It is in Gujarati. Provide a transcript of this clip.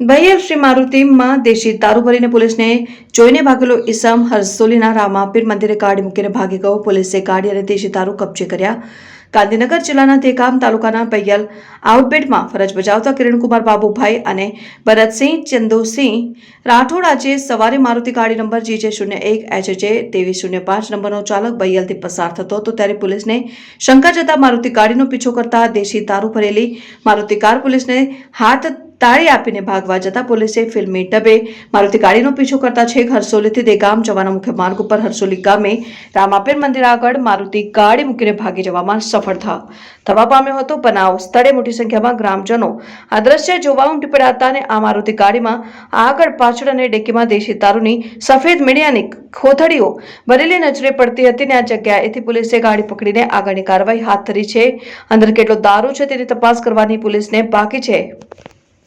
ભાઈ શ્રી મારુતિમાં દેશી દારૂ ભરીને પોલીસને જોઈને ભાગેલો ઈસમ હરસોલીના રામાપીર મંદિરે ગાડી મૂકીને ભાગી ગયો. પોલીસે ગાડી અને દેશી દારૂ કબજે કર્યા. ગાંધીનગર જિલ્લાના તેકામ તાલુકાના પૈયલ આઉટબેટમાં ફરજ બજાવતા કિરણકુમાર બાબુભાઈ અને ભરતસિંહ ચંદુસિંહ રાઠોડ આજે સવારે મારુતિ ગાડી નંબર જીજે શૂન્ય એક એચ જે ત્રેવીસ શૂન્ય પાંચ નંબરનો ચાલક બૈયલથી પસાર થતો હતો. ત્યારે પોલીસને શંકા જતા મારુતિ ગાડીનો પીછો કરતા દેશી દારૂ ભરેલી મારુતિ કાર પોલીસને હાથ તાળી આપીને ભાગવા જતા પોલીસે ફિલ્મી ડબે મારુતિ ગાડીનો પીછો કરતા છેક હરસોલીથી દેગામ જવાના મુખ્ય માર્ગ ઉપર હરસોલી ગામે રામાપીર મંદિર આગળ મારુતિ ગાડી મૂકીને ભાગી જવામાં સફળ થવા પામ્યો હતો બનાવ સ્થળે મોટી સંખ્યામાં ગ્રામજનો આ દ્રશ્ય જોવા ઉમટી પડ્યા હતા અને આ મારુતિ ગાડીમાં આગળ પાછળ અને ડેકીમાં દેશી દારૂની સફેદ મીડિયાની ખોથડીઓ ભરેલી નજરે પડતી હતી ને આ જગ્યાએથી પોલીસે ગાડી પકડીને આગળની કાર્યવાહી હાથ ધરી છે. અંદર કેટલો દારૂ છે તેની તપાસ કરવાની પોલીસને બાકી છે.